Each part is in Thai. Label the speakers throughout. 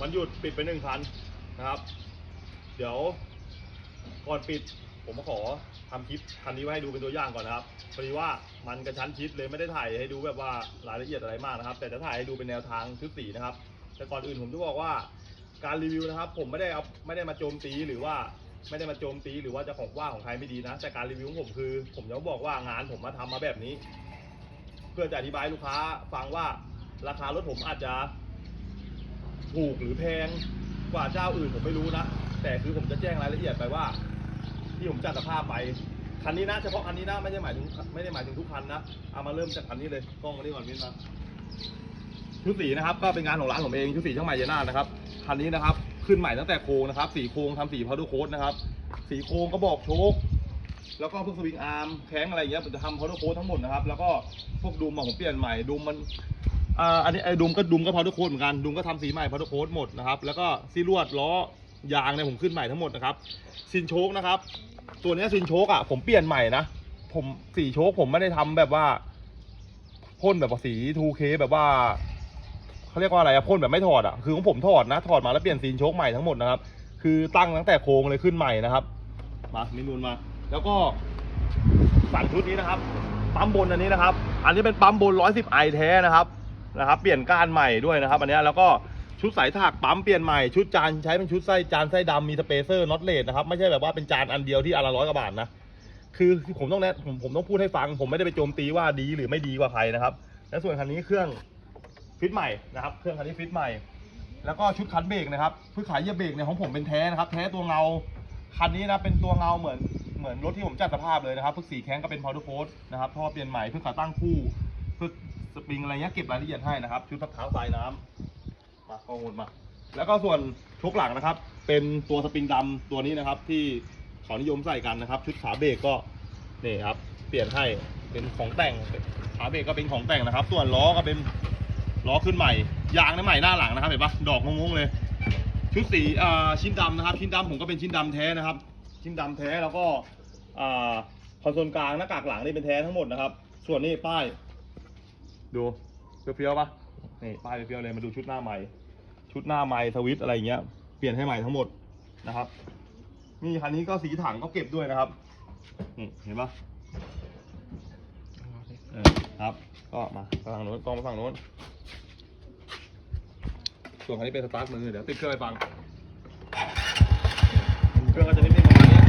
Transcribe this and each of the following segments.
Speaker 1: วันหยุดปิดไปหนึ่งคันนะครับ เดี๋ยวก่อนปิดผมมาขอทำคลิปคันนี้ไว้ให้ดูเป็นตัวอย่างก่อนนะครับพอดีว่ามันกระชั้นชิดเลยไม่ได้ถ่ายให้ดูแบบว่ารายละเอียดอะไรมากนะครับ แต่จะถ่ายให้ดูเป็นแนวทางชุดสีนะครับ แต่ก่อนอื่นผมจะบอกว่าการรีวิวนะครับ ผมไม่ได้เอาไม่ได้มาโจมตีหรือว่าไม่ได้มาโจมตีหรือว่าจะของว่าของใครไม่ดีนะ แต่การรีวิวของผมคือ ผมจะบอกว่างานผมมาทำมาแบบนี้ เพื่อจะอธิบายลูกค้าฟังว่าราคารถผมอาจจะ ถูกหรือแพงกว่าเจ้าอื่นผมไม่รู้นะ แต่คือผมจะแจ้งรายละเอียดไปว่า ที่ผมจัดสภาพไปคันนี้นะเฉพาะคันนี้นะไม่ได้หมายถึงไม่ได้หมายถึงทุกคันนะเอามาเริ่มจากคันนี้เลยกล้องมานี่ก่อนมินมาชุดสีนะครับก็เป็นงานของร้านผมเองชุดสีช่างใหม่เยนานะครับคันนี้นะครับ ขึ้นใหม่ตั้งแต่โครงนะครับ สีโครงทำสีพาวเดอร์โค้ดนะครับ สีโครงก็บอกโชคแล้วก็พวกสวิงอาร์มแข้งอะไรอย่างเงี้ยผมจะทำพาวเดอร์โค้ดทั้งหมดนะครับ แล้วก็พวกดุมอะผมเปลี่ยนใหม่ดุมมัน อ่าอันนี้ไอ้ดุมก็ดุมก็พาวเดอร์โค้ดเหมือนกันดุมก็ทำสีใหม่พาวเดอร์โค้ดหมดนะครับ แล้วก็ซีลวดล้อยางเนี่ยผมขึ้นใหม่ทั้งหมดนะครับซินโชคนะครับ ตัวเนี้ยซินโชคอะผมเปลี่ยนใหม่นะผมสีโชคผมไม่ได้ทำแบบว่าพ่นแบบว่าสี 2K แบบว่าเขาเรียกว่าอะไรอะพ่นแบบไม่ถอดอะคือของผมถอดนะถอดมาแล้วเปลี่ยนซีนโชคใหม่ทั้งหมดนะครับ คือตั้งตั้งแต่โครงเลยขึ้นใหม่นะครับ มามินูนมา แล้วก็สั่งชุดนี้นะครับ ปั๊มบนอันนี้นะครับ อันนี้เป็นปั๊มบน 110ไอแท้นะครับ นะครับเปลี่ยนก้านใหม่ด้วยนะครับอันนี้แล้วก็ชุดสายถักปั๊มเปลี่ยนใหม่ชุดจานใช้เป็นชุดไส้จานไส้ดำมีสเปเซอร์น็อตเลสนะครับไม่ใช่แบบว่าเป็นจานอันเดียวที่อันละร้อยกว่าบาทนะคือผมต้องแนะผมผมต้องพูดให้ฟัง ผมไม่ได้ไปโจมตีว่าดีหรือไม่ดีกว่าใครนะครับ และส่วนคันนี้เครื่องฟิตใหม่นะครับ เครื่องคันนี้ฟิตใหม่ แล้วก็ชุดคันเบรกนะครับเพื่อขายเหยียบเบรกเนี่ยของผมเป็นแท้นะครับแท้ตัวเงาคันนี้นะเป็นตัวเงาเหมือนเหมือนรถที่ผมจัดสภาพเลยนะครับพวกสีแข้งก็เป็นพาวเดอร์โค้ดนะครับท่อเปลี่ยนใหม่เพื่อขาตั้งคู่เพื่อ ปิงอะไรเงี้ยเก็บรายละเอียดให้นะครับ ชุดพักเท้าทรายน้ำมาข้อมูลมา แล้วก็ส่วนชกหลังนะครับ เป็นตัวสปริงดำตัวนี้นะครับ ที่เขานิยมใส่กันนะครับ ชุดขาเบรกก็นี่ครับ เปลี่ยนให้เป็นของแต่งขาเบรกก็เป็นของแต่งนะครับ ส่วนล้อก็เป็นล้อขึ้นใหม่ ยางในใหม่หน้าหลังนะครับเห็นปะดอกงงๆเลย ชุดสีอ่าชิ้นดำนะครับ ชิ้นดำผมก็เป็นชิ้นดำแท้นะครับ ชิ้นดำแท้แล้วก็อ่าคอนโซลกลางหน้ากากหลังนี่เป็นแท้ทั้งหมดนะครับ ส่วนนี้ป้าย ดูเฟี้ยวๆปะนี่ป้ายเฟี้ยวเลยมาดูชุดหน้าใหม่ ชุดหน้าไม้สวิตอะไรเงี้ยเปลี่ยนให้ใหม่ทั้งหมดนะครับ นี่คันนี้ก็สีถังก็เก็บด้วยนะครับนี่เห็นปะเออครับ ก็มาฝั่งโน้นกล้องมาฝั่งโน้นส่วนคันนี้เป็นสตาร์ทมือเดี๋ยวติดเครื่องไปฟัง เครื่องก็จะนิ่มๆประมาณนี้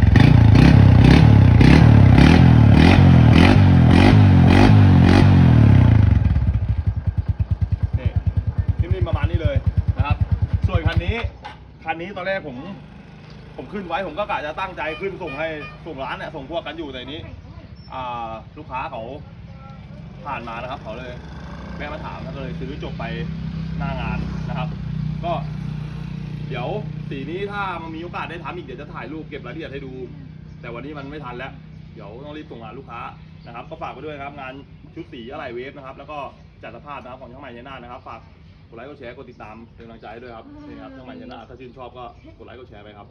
Speaker 1: นี่นิ่มๆประมาณนี้เลยนะครับ ส่วนคันนี้ คั นนี้ตอนแรกผม ผมขึ้นไว้ผมก็กะจะตั้งใจขึ้นส่งให้ส่งร้านเนี่ยส่งพวกกันอยู่แต่นี้อ่าลูกค้าเขาผ่านมานะครับ เขาเลยแม่มาถามแล้วก็เลยซื้อจบไปหน้างานนะครับ ก็ เดี๋ยวสีนี้ถ้ามันมีโอกาสได้ทำอีกเดี๋ยวจะถ่ายรูปเก็บรายละเอียดให้ดู แต่วันนี้มันไม่ทันแล้ว เดี๋ยวต้องรีบส่งงานลูกค้านะครับ ก็ฝากไปด้วยนะครับ งานชุดสีอะไรเวฟนะครับ แล้วก็จัดสภาพนะครับของช่างใหม่ยานานะครับฝาก กดไลค์กดแชร์กดติดตามเป็นกำลังใจให้ด้วยครับนี่ครับช่างใหม่ชนาถ้าชื่นชอบก็กดไลค์กดแชร์ไปครับ